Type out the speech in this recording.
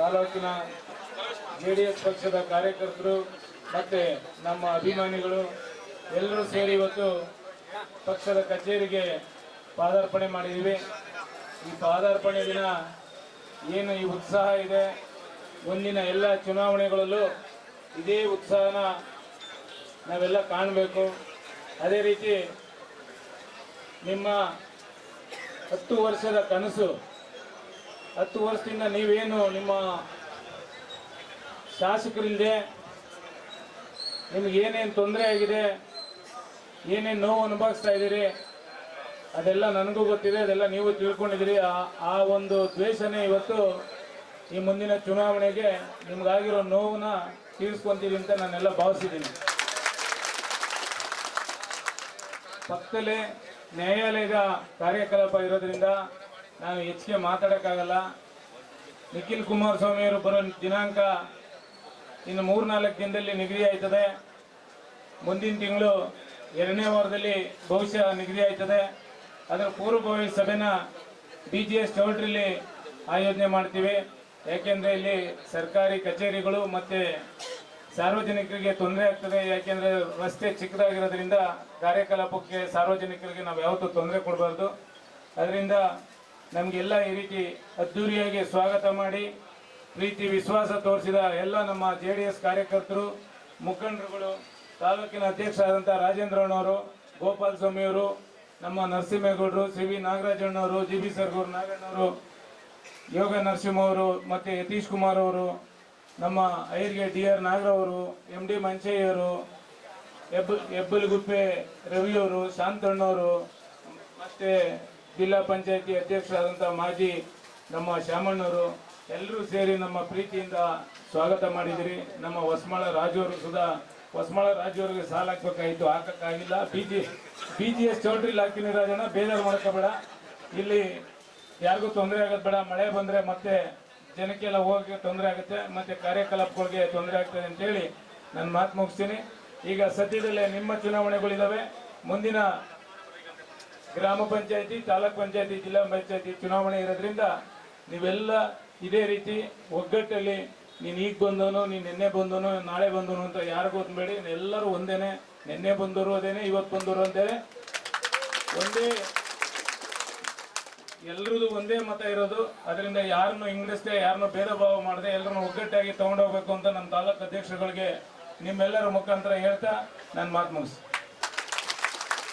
ತಾಲೂಕಿನ J D S ಪಕ್ಷದ ಕಾರ್ಯಕರ್ತರು ಮತ್ತೆ ನಮ್ಮ ಅಭಿಮಾನಿಗಳು ಎಲ್ಲರೂ ಸೇರಿ ಇವತ್ತು ಪಕ್ಷದ ಕಚೇರಿಗೆ ಪಾದಾರ್ಪಣೆ ಮಾಡಿದ್ದೀವಿ. ಈ ಪಾದಾರ್ಪಣೆ ದಿನ ಏನು ಈ ಉತ್ಸಾಹ ಇದೆ? ಮುಂದಿನ ಎಲ್ಲ ಚುನಾವಣೆಗಳಲ್ಲೂ ಇದೇ ಉತ್ಸಾಹನ ನಾವೆಲ್ಲ ಕಾಣಬೇಕು. ಅದೇ ರೀತಿ ನಿಮ್ಮ ಹತ್ತು ವರ್ಷದ ಕನಸು ಹತ್ತು ವರ್ಷದಿಂದ ನೀವೇನು ನಿಮ್ಮ ಶಾಸಕರಿಂದ ನಿಮ್ಗೆ ಏನೇನು ತೊಂದರೆ ಆಗಿದೆ, ಏನೇನು ನೋವು ಅನುಭವಿಸ್ತಾ ಇದ್ದೀರಿ, ಅದೆಲ್ಲ ನನಗೂ ಗೊತ್ತಿದೆ, ಅದೆಲ್ಲ ನೀವು ತಿಳ್ಕೊಂಡಿದ್ದೀರಿ. ಆ ಒಂದು ದ್ವೇಷನೇ ಇವತ್ತು ಈ ಮುಂದಿನ ಚುನಾವಣೆಗೆ ನಿಮ್ಗಾಗಿರೋ ನೋವನ್ನ ತೀರಿಸ್ಕೊಂತೀವಿ ಅಂತ ನಾನೆಲ್ಲ ಭಾವಿಸಿದ್ದೀನಿ. ಪಕ್ಕದಲ್ಲೇ ನ್ಯಾಯಾಲಯದ ಕಾರ್ಯಕಲಾಪ ಇರೋದ್ರಿಂದ ನಾನು ಹೆಚ್ಚಿಗೆ ಮಾತಾಡೋಕ್ಕಾಗಲ್ಲ. ನಿಖಿಲ್ ಕುಮಾರಸ್ವಾಮಿ ಅವರು ಬರೋ ದಿನಾಂಕ ಇನ್ನು ಮೂರ್ನಾಲ್ಕು ದಿನದಲ್ಲಿ ನಿಗದಿ ಆಯ್ತದೆ. ಮುಂದಿನ ತಿಂಗಳು ಎರಡನೇ ವಾರದಲ್ಲಿ ಬಹುಶಃ ನಿಗದಿ ಆಯ್ತದೆ. ಅದರ ಪೂರ್ವಭಾವಿ ಸಭೆನ ಬಿ ಜಿ ಎಸ್ ಚೌಲ್ಟ್ರಿಲಿ ಆಯೋಜನೆ ಮಾಡ್ತೀವಿ. ಯಾಕೆಂದ್ರೆ ಇಲ್ಲಿ ಸರ್ಕಾರಿ ಕಚೇರಿಗಳು ಮತ್ತೆ ಸಾರ್ವಜನಿಕರಿಗೆ ತೊಂದರೆ ಆಗ್ತದೆ. ಯಾಕೆಂದ್ರೆ ರಸ್ತೆ ಚಿಕ್ಕದಾಗಿರೋದ್ರಿಂದ ಕಾರ್ಯಕಲಾಪಕ್ಕೆ ಸಾರ್ವಜನಿಕರಿಗೆ ನಾವು ಯಾವತ್ತೂ ತೊಂದರೆ ಕೊಡಬಾರ್ದು. ಅದರಿಂದ ನಮಗೆಲ್ಲ ಈ ರೀತಿ ಅದ್ದೂರಿಯಾಗಿ ಸ್ವಾಗತ ಮಾಡಿ ಪ್ರೀತಿ, ವಿಶ್ವಾಸ ತೋರಿಸಿದ ಎಲ್ಲ ನಮ್ಮ ಜೆ ಡಿ ಎಸ್ ಕಾರ್ಯಕರ್ತರು, ಮುಖಂಡರುಗಳು, ತಾಲೂಕಿನ ಅಧ್ಯಕ್ಷರಾದಂಥ ರಾಜೇಂದ್ರಣ್ಣವರು ಗೋಪಾಲ ಸ್ವಾಮಿಯವರು ನಮ್ಮ ನರಸಿಂಹೇಗೌಡರು, ಸಿ ವಿ ನಾಗರಾಜಣ್ಣವರು ಜಿ ಬಿ ಸರ್ಗೂರು ನಾಗಣ್ಣವರು ಯೋಗ ನರಸಿಂಹ ಅವರು, ಮತ್ತೆ ಯತೀಶ್ ಕುಮಾರ್ ಅವರು, ನಮ್ಮ ಐರ್ಗೆ ಡಿ ಆರ್ ನಾಗರವರು ಎಂ ಡಿ ಮಂಚಯ್ಯವರು ಹೆಬ್ಬ ಹೆಬ್ಬಲಗುಪ್ಪೆ ರವಿಯವರು ಶಾಂತಣ್ಣವರು ಮತ್ತೆ ಜಿಲ್ಲಾ ಪಂಚಾಯತಿ ಅಧ್ಯಕ್ಷರಾದಂಥ ಮಾಜಿ ನಮ್ಮ ಶಾಮಣ್ಣವರು ಎಲ್ಲರೂ ಸೇರಿ ನಮ್ಮ ಪ್ರೀತಿಯಿಂದ ಸ್ವಾಗತ ಮಾಡಿದಿರಿ. ನಮ್ಮ ಹೊಸ್ಮಳ ರಾಜವರು ಸುಧಾ ಹೊಸಮಳ ರಾಜು ಅವರಿಗೆ ಸಾಲ ಹಾಕ್ಬೇಕಾಗಿತ್ತು ಹಾಕಕ್ಕಾಗಿಲ್ಲ. B G B G S ಚೌಟ್ರಿಲಿ ಹಾಕ್ತೀನಿ ರಾಜಣ್ಣ, ಬೇಜಾರು ಮಾಡ್ಕೋಬೇಡ. ಇಲ್ಲಿ ಯಾರಿಗೂ ತೊಂದರೆ ಆಗೋದು ಬೇಡ. ಮಳೆ ಬಂದರೆ ಮತ್ತೆ ಜನಕ್ಕೆಲ್ಲ ಹೋಗಕ್ಕೆ ತೊಂದರೆ ಆಗುತ್ತೆ. ಮತ್ತೆ ಕಾರ್ಯಕಲಾಪಗಳಿಗೆ ತೊಂದರೆ ಆಗ್ತದೆ ಅಂತೇಳಿ ನನ್ನ ಮಾತು ಮುಗಿಸ್ತೀನಿ. ಈಗ ಸದ್ಯದಲ್ಲೇ ನಿಮ್ಮ ಚುನಾವಣೆಗಳಿದ್ದಾವೆ ಮುಂದಿನ ಗ್ರಾಮ ಪಂಚಾಯತಿ, ತಾಲೂಕ್ ಪಂಚಾಯತಿ, ಜಿಲ್ಲಾ ಪಂಚಾಯತಿ ಚುನಾವಣೆ ಇರೋದ್ರಿಂದ ನೀವೆಲ್ಲ ಇದೇ ರೀತಿ ಒಗ್ಗಟ್ಟಲ್ಲಿ ನೀನು ಈಗ ಬಂದವನು, ನೀನು ನಿನ್ನೆ ಬಂದವನು, ನಾಳೆ ಬಂದವನು ಅಂತ ಯಾರು ಗೊತ್ತಬೇಡಿ ಎಲ್ಲರೂ ಒಂದೇನೆ. ನಿನ್ನೆ ಬಂದವರು ಅದೇನೆ, ಇವತ್ತು ಬಂದವರು ಅಂತೇನೆ ಒಂದೇ ಎಲ್ರದ್ದು ಒಂದೇ ಮತ ಇರೋದು. ಅದರಿಂದ ಯಾರನ್ನು ಇಂಗ್ಲಿಸ್ದೆ ಯಾರನ್ನು ಭೇದ ಭಾವ ಮಾಡದೆ ಎಲ್ಲರನ್ನು ಒಗ್ಗಟ್ಟಾಗಿ ತಗೊಂಡೋಗ್ಬೇಕು ಅಂತ ನಮ್ಮ ತಾಲೂಕು ಅಧ್ಯಕ್ಷರುಗಳಿಗೆ ನಿಮ್ಮೆಲ್ಲರ ಮುಖಾಂತರ ಹೇಳ್ತಾ ನನ್ನ ಮಾತು ಮುಗಿಸ್ತೀನಿ.